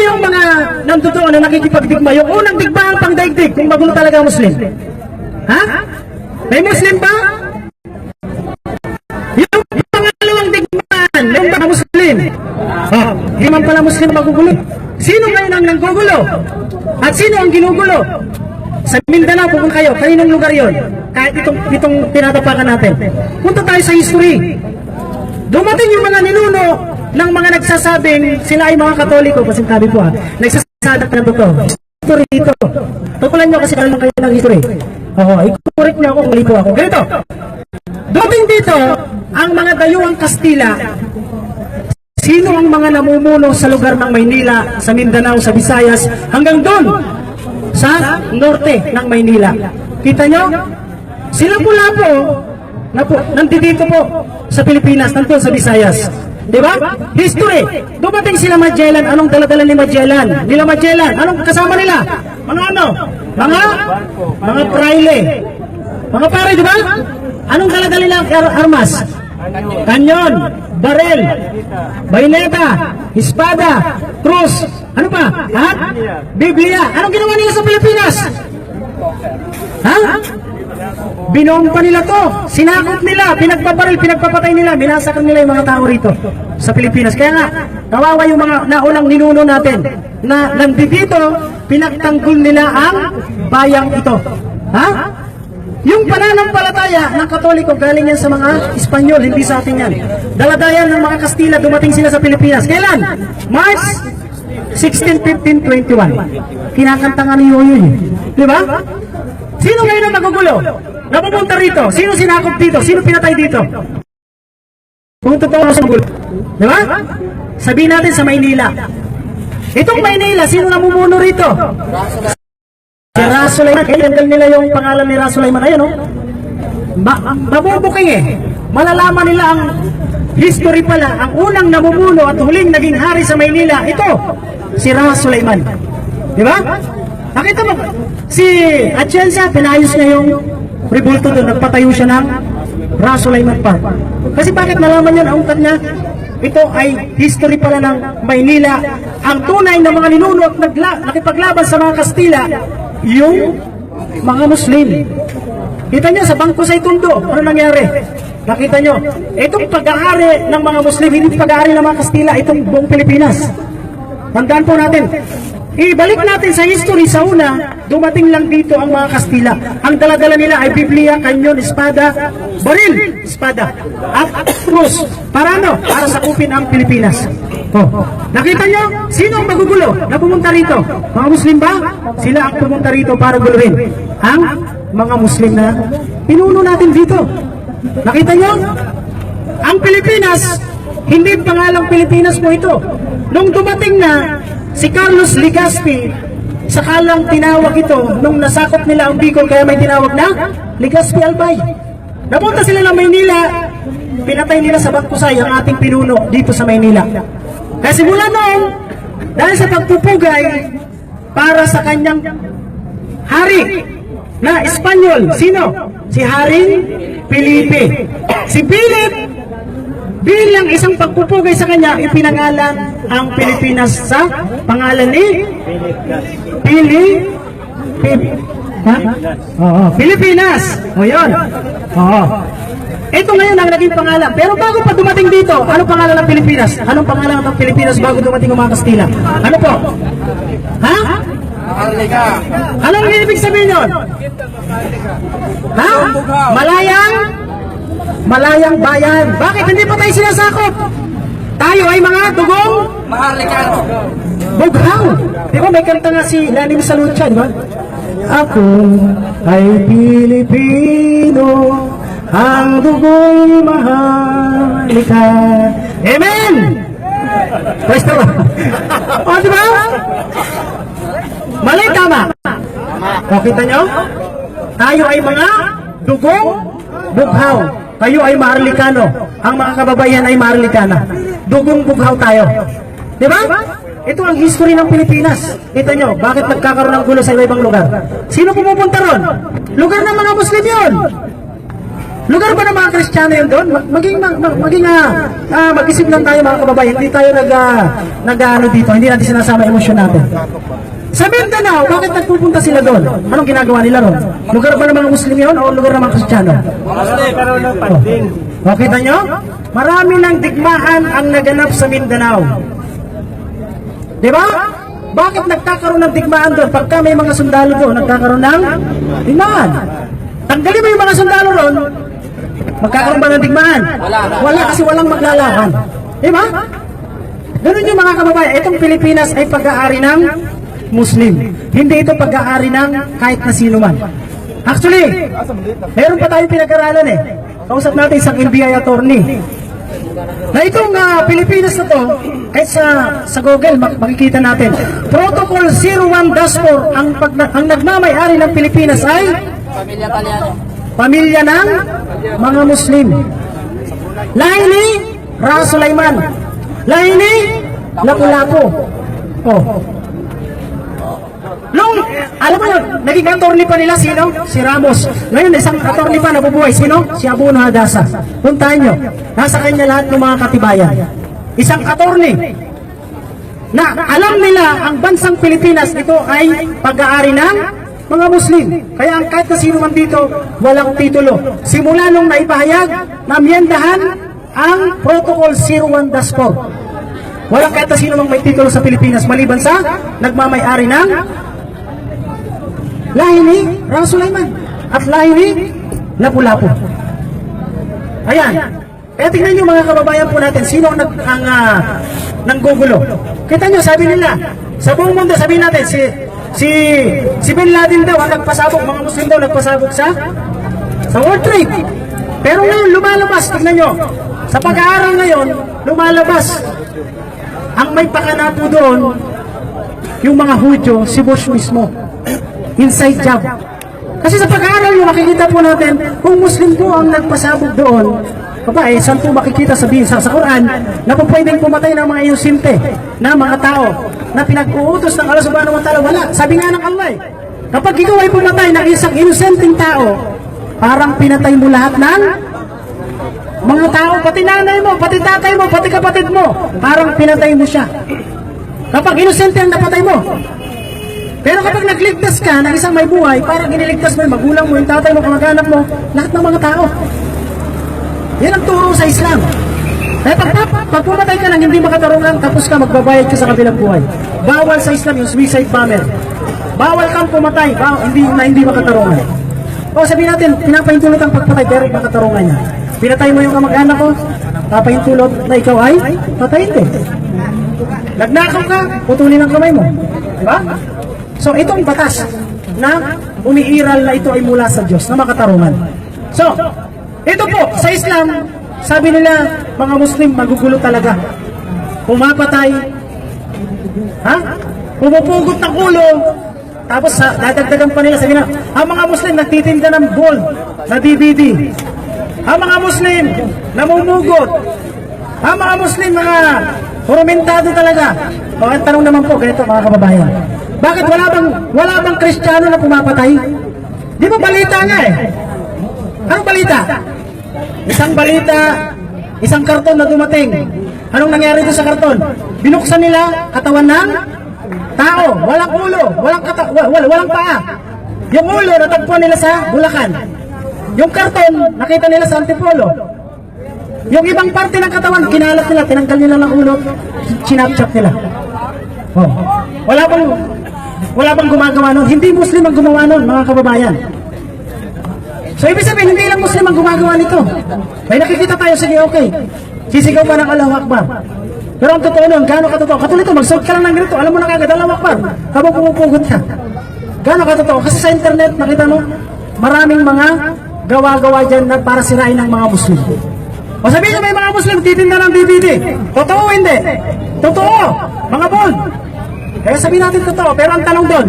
yung mga nandoon na nakikipagdigma? Yung unang digmaan pang daigdig, kung magulo talaga ang Muslim. Ha? May Muslim ba? Yung pangalawang digmaan, yung mga Muslim. Oh, hindi man pala Muslim ang magugulo. Sino ngayon ang nanggugulo? At sino ang ginugulo? Sa Mindanao, pupunta kayo. Kaninong lugar yon? Kahit itong, itong tinatapakan natin. Punta tayo sa history. Dumating yung mga ninuno ng mga nagsasabing sila ay mga katoliko, kasi sabi po ha, nagsasadat na totoo. History ito. Tukulan nyo kasi alam kayo ng history. Oo, i-correct nyo ako kung mali po ako. Ganito, dumating dito ang mga dayuang Kastila Sino ang mga namumuno sa lugar ng Maynila, sa Mindanao, sa Visayas, hanggang doon sa norte ng Maynila? Kita nyo? Sila pula po, na po, nandito po sa Pilipinas, nandun sa Visayas. Di ba? History. Dumating sila Magellan. Anong daladala ni Magellan? Nila Magellan. Anong kasama nila? Mga ano? Mga? Mga praile. Mga pare, di ba? Anong daladala nila ar- armas? Kanyon, barel, bayneta, espada, krus, ano pa? At Biblia. Anong ginawa nila sa Pilipinas? Ha? Binompa nila to. Sinakop nila, pinagpabaril, pinagpapatay nila, binasakal nila yung mga tao rito sa Pilipinas. Kaya nga, kawawa yung mga naunang ninuno natin na nandito, pinagtanggol nila ang bayang ito. Ha? Yung pananampalataya ng Katoliko galing yan sa mga Espanyol, hindi sa atin yan. Daladayan ng mga Kastila, dumating sila sa Pilipinas. Kailan? March 16, 15, 21. Kinakanta nga ni Yoyo. Di ba? Sino ngayon ang nagugulo? Napupunta rito. Sino sinakop dito? Sino pinatay dito? Kung totoo sa magulo. Di ba? Sabihin natin sa Maynila. Itong Maynila, sino namumuno rito? Si Rasulaiman, kaya tanggal nila yung pangalan ni Rasulaiman. Ayan o. Ma mabubuking eh. Malalaman nila ang history pala. Ang unang namumuno at huling naging hari sa Maynila, ito, si Rasulaiman. Di ba? Nakita mo, si Atienza, pinayos niya yung rebulto doon. Nagpatayo siya ng Rasulaiman Park. Kasi bakit nalaman niya, naungkat niya, ito ay history pala ng Maynila. Ang tunay na mga ninuno at nagla, nakipaglaban sa mga Kastila, yung mga Muslim. Kita niyo sa Bangko sa Itundo, ano nangyari? Nakita niyo, itong pag-aari ng mga Muslim, hindi pag-aari ng mga Kastila, itong buong Pilipinas. Tandaan po natin, ibalik natin sa history sa una, dumating lang dito ang mga Kastila. Ang daladala nila ay Biblia, kanyon, espada, baril, espada, at krus. Para ano? Para sakupin ang Pilipinas. Oh. Nakita nyo? Sino ang magugulo na pumunta rito? Mga Muslim ba? Sila ang pumunta rito para guluhin. Ang mga Muslim na pinuno natin dito. Nakita nyo? Ang Pilipinas, hindi pangalang Pilipinas mo ito. Nung dumating na si Carlos Legazpi, sakalang tinawag ito nung nasakop nila ang Bicol kaya may tinawag na Legazpi Albay. Napunta sila ng Maynila, pinatay nila sa Bangkusay ang ating pinuno dito sa Maynila. Kaya simula noon, dahil sa pagpupugay para sa kanyang hari na Espanyol, sino? Si Haring Felipe. Si Philip bilang isang pagpupugay sa kanya, ipinangalan ang Pilipinas sa pangalan ni Pili Ha? Oo, Pilipinas. O yun. Oo. Ito ngayon ang naging pangalan. Pero bago pa dumating dito, ano pangalan ng Pilipinas? Anong pangalan ng Pilipinas bago dumating ang mga Kastila? Ano po? Ha? Anong ibig sabihin yun? Ha? Malayang? Malayang bayan. Bakit hindi pa tayo sinasakop? Tayo ay mga dugong Maharlikano. bughaw. Di ba may kanta nga si Lanim Salucha, di ba? Ako ay Pilipino, ang dugo'y mahalika. Amen! Pwesto ba? O, di ba? Mali, tama. O, kita nyo? Tayo ay mga dugong bughaw. Kayo ay maharlikano. Ang mga kababayan ay maharlikana. Dugong bughaw tayo. Di ba? Ito ang history ng Pilipinas. Kita nyo, bakit nagkakaroon ng gulo sa iba-ibang lugar? Sino pumupunta ron? Lugar ng mga Muslim yun. Lugar ba ng mga Kristiyano yun doon? Mag- Maging, mag, mag- maging ah, ah, mag-isip lang tayo mga kababayan. Hindi tayo nag, ah, nag dito. Hindi natin sinasama emosyon natin. Sa Mindanao, bakit nagpupunta sila doon? Anong ginagawa nila ron? Lugar ba ng mga Muslim yun o lugar ng mga Kristiyano? O, kita nyo? Marami ng digmaan ang naganap sa Mindanao. Di ba? Bakit nagkakaroon ng digmaan doon? Pagka may mga sundalo doon, nagkakaroon ng digmaan. Tanggalin mo yung mga sundalo doon, magkakaroon ba ng digmaan? Wala. kasi walang maglalaban. Di ba? Ganun yung mga kababayan. Itong Pilipinas ay pag-aari ng Muslim. Hindi ito pag-aari ng kahit na sino man. Actually, meron pa tayong pinag-aralan eh. Kausap natin isang NBI attorney. Na itong ah, Pilipinas na to, kahit sa, sa Google, mak- makikita natin, Protocol 01-4, ang, pag, ang nagmamayari ng Pilipinas ay Pamilya Talyano. pamilya ng mga Muslim. Lahi ni Ra Sulaiman. Lahi ni Lapu-Lapu. Oh. Nung, alam mo naging attorney pa nila, sino? Si Ramos. Ngayon, isang attorney pa nabubuhay, sino? Si Abuno Hadasa. Puntahan nyo, nasa kanya lahat ng mga katibayan. Isang attorney na alam nila ang bansang Pilipinas ito ay pag-aari ng mga Muslim. Kaya ang kahit na sino man dito, walang titulo. Simula nung naipahayag na amyendahan ang Protocol 01-4. Walang kahit na sino mang may titulo sa Pilipinas maliban sa nagmamayari ng lahi ni Rasulaiman at lahi ni Lapu-Lapu. Ayan. Kaya tingnan nyo mga kababayan po natin, sino ang, ang ah, nanggugulo. Kita nyo, sabi nila, sa buong mundo, sabi natin, si, si, si Bin Laden daw ang nagpasabog, mga Muslim daw nagpasabog sa, sa World Trade. Pero ngayon, lumalabas, tingnan nyo, sa pag-aaral ngayon, lumalabas, ang may pakana po doon, yung mga Hudyo, si Bush mismo. Inside job. Kasi sa pag-aaral yung makikita po natin, kung Muslim po ang nagpasabog doon, Baba, eh, saan po makikita sa, sa, sa Quran na po pwedeng pumatay ng mga inosinte na mga tao na pinag-uutos ng Allah subhanahu wa ta'ala? Wala. Sabi nga ng Allah eh, kapag ikaw ay pumatay ng isang inosenteng tao, parang pinatay mo lahat ng mga tao, pati nanay mo, pati tatay mo, pati kapatid mo, parang pinatay mo siya. Kapag inosente ang napatay mo. Pero kapag nagligtas ka ng isang may buhay, parang iniligtas mo yung magulang mo, yung tatay mo, kamag-anak mo, lahat ng mga tao. Yan ang turo sa Islam. Kaya pag, pag, pag pumatay ka lang, hindi makatarungan, tapos ka magbabayad ka sa kabilang buhay. Bawal sa Islam yung suicide bomber. Bawal kang pumatay, bawal, hindi, na hindi makatarungan. O sabihin natin, pinapahintulot ang pagpatay, pero makatarungan niya. Pinatay mo yung kamag-anak ko, papahintulot na ikaw ay patayin din. Nagnakaw ka, putulin ang kamay mo. Diba? So itong batas na umiiral na ito ay mula sa Diyos na makatarungan. So, ito po, sa Islam, sabi nila, mga Muslim, magugulo talaga. Pumapatay, ha? Pumupugot ng ulo, tapos sa dadagdagan pa nila, sabi na, ang mga Muslim nagtitinda ng gold na DVD. Ang mga Muslim namumugot. Ang mga Muslim mga Huramentado talaga. O, ang tanong naman po, ganito mga kababayan. Bakit wala bang, wala bang Kristiyano na pumapatay? Di ba balita nga eh? Anong balita? Isang balita, isang karton na dumating. Anong nangyari doon sa karton? Binuksan nila katawan ng tao. Walang ulo, walang, kata, wa- wal, walang paa. Yung ulo, natagpuan nila sa Bulacan. Yung karton, nakita nila sa Antipolo. Yung ibang parte ng katawan, kinalat nila, tinanggal nila ng ulo, sinapchap nila. Oh. Wala bang wala bang gumagawa nun? Hindi Muslim ang gumawa nun, mga kababayan. So ibig sabihin, hindi lang Muslim ang gumagawa nito. May nakikita tayo, sige, okay. Sisigaw pa ng Allahu Akbar. Pero ang totoo nun, gaano katotoo? Katulad ito, mag-search ka lang ng ganito, alam mo na kagad, Allahu Akbar. Habang pumupugot ka. Gaano katotoo? Kasi sa internet, nakita mo, maraming mga gawa-gawa dyan na para sirain ng mga Muslim. O sabihin nyo may mga Muslim titinda ng DVD. Totoo hindi? Totoo. Mga bold. Kaya sabihin natin totoo. Pero ang tanong doon,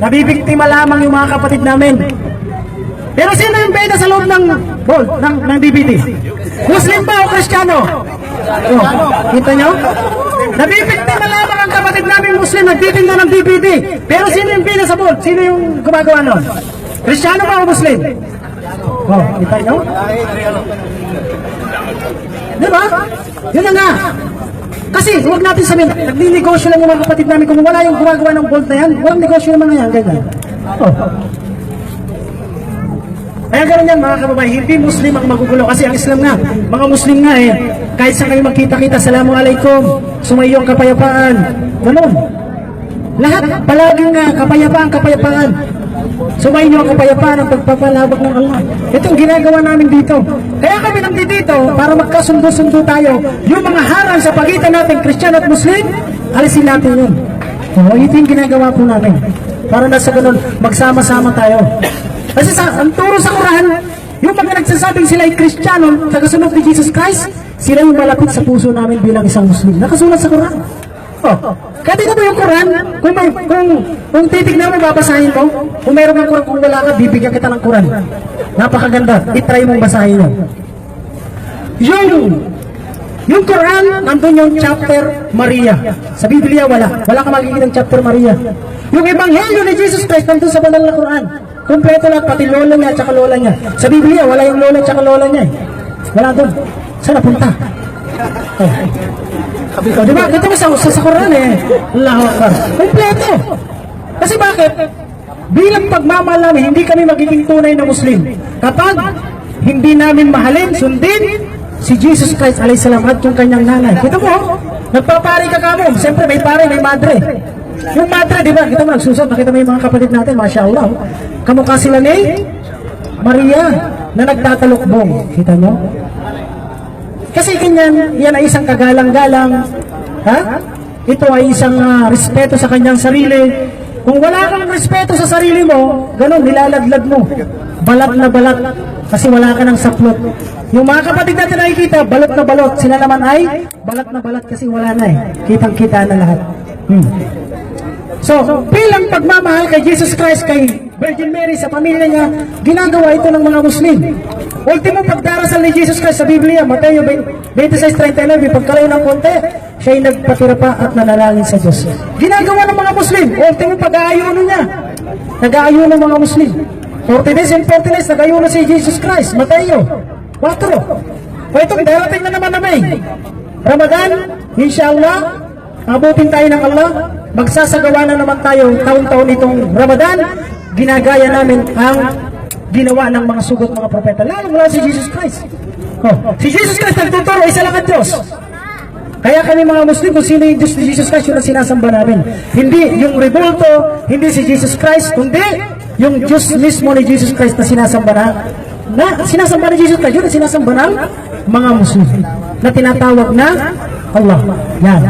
nabibiktima lamang yung mga kapatid namin. Pero sino yung beda sa loob ng bold, ng, ng DVD? Muslim ba o Kristiyano? Oh, kita nyo? Nabibiktima lamang ang kapatid namin Muslim nagtitinda ng DVD. Pero sino yung beda sa bold? Sino yung gumagawa nun? Kristiyano ba o Muslim? Oh, kita nyo? Di ba? Yun na nga. Kasi huwag natin sabihin, nagninegosyo lang yung mga kapatid namin. Kung wala yung gumagawa ng bolt na yan, walang negosyo naman na yan. Ganyan. Oh. Kaya ganun yan mga kababayan, hindi Muslim ang magugulo kasi ang Islam nga, mga Muslim nga eh, kahit saan kayo magkita-kita, Assalamualaikum, sumayo ang kapayapaan, ganun. Lahat, palaging nga, kapayapaan, kapayapaan. Sumayo ang kapayapaan ang pagpapalawak ng Allah. Ito ang ginagawa namin dito. Kaya kami nandito dito para magkasundo-sundo tayo. Yung mga harang sa pagitan natin, Kristiyano at Muslim, alisin natin yun. Oo, ito yung ginagawa po namin. Para nasa ganun, magsama-sama tayo. Kasi sa, ang turo sa Quran, yung mga nagsasabing sila ay Kristiyano, tagasunod ni Jesus Christ, sila yung malapit sa puso namin bilang isang Muslim. Nakasulat sa Quran. Oh, kaya tingnan mo yung Quran, kung, may, kung, kung titignan mo, babasahin mo, kung meron kang Quran, kung wala ka, bibigyan kita ng Quran. Napakaganda, itry mong basahin yun. Yung, yung Quran, nandun yung chapter Maria. Sa Biblia, wala. Wala ka makikita ng chapter Maria. Yung Ebanghelyo ni Jesus Christ, nandun sa banal na Quran. Kompleto lahat, pati lola niya at saka lola niya. Sa Biblia, wala yung lola at saka lola niya. eh. Wala doon. Saan napunta? Oh. Oh, di ba? Ito mo sa, sa, sa Quran eh. Allahu Akbar. Kompleto. Kasi bakit? Bilang pagmamahal namin, hindi kami magiging tunay na Muslim. Kapag hindi namin mahalin, sundin, si Jesus Christ alayhisalam at yung kanyang nanay. Kita mo, oh, nagpapari ka kamo. Siyempre, may pare, may madre. Yung madre, di ba? Kita mo, nagsusot. Nakita mo yung mga kapatid natin, Masya Allah. Kamukha sila ni Maria na nagtatalukbong. Kita mo? Kasi ganyan, yan ay isang kagalang-galang. Ha? Ito ay isang ah, respeto sa kanyang sarili. Kung wala kang respeto sa sarili mo, ganun, nilalaglag mo. Balat na balat. Kasi wala ka ng saplot. Yung mga kapatid natin nakikita, balot na balot. Sila naman ay balat na balat kasi wala na eh. Kitang-kita na lahat. Hmm. So, bilang pagmamahal kay Jesus Christ, kay Virgin Mary, sa pamilya niya, ginagawa ito ng mga Muslim. Ultimo pagdarasal ni Jesus Christ sa Biblia, Mateo 26.39, pagkalayo ng konti, siya'y nagpatira pa at nanalangin sa Diyos. Ginagawa ng mga Muslim. Ultimo pag-aayuno niya. Nag-aayuno ng mga Muslim. 40 days and 40 days, nag-ayuno si Jesus Christ. Mateo 4. O itong darating na naman na. Ramadan, inshallah, Abutin tayo ng Allah, magsasagawa na naman tayo taon-taon itong Ramadan, ginagaya namin ang ginawa ng mga sugot mga propeta, lalo mula si Jesus Christ. Oh, si Jesus Christ nagtuturo, isa lang ang Diyos. Kaya kami mga Muslim, kung sino yung Diyos ni Jesus Christ, yun sinasamba namin. Hindi yung rebulto, hindi si Jesus Christ, kundi yung Diyos mismo ni Jesus Christ na sinasamba na, na sinasamba ni Jesus Christ, yun ang sinasamba ng mga Muslim na tinatawag na Allah. Yan.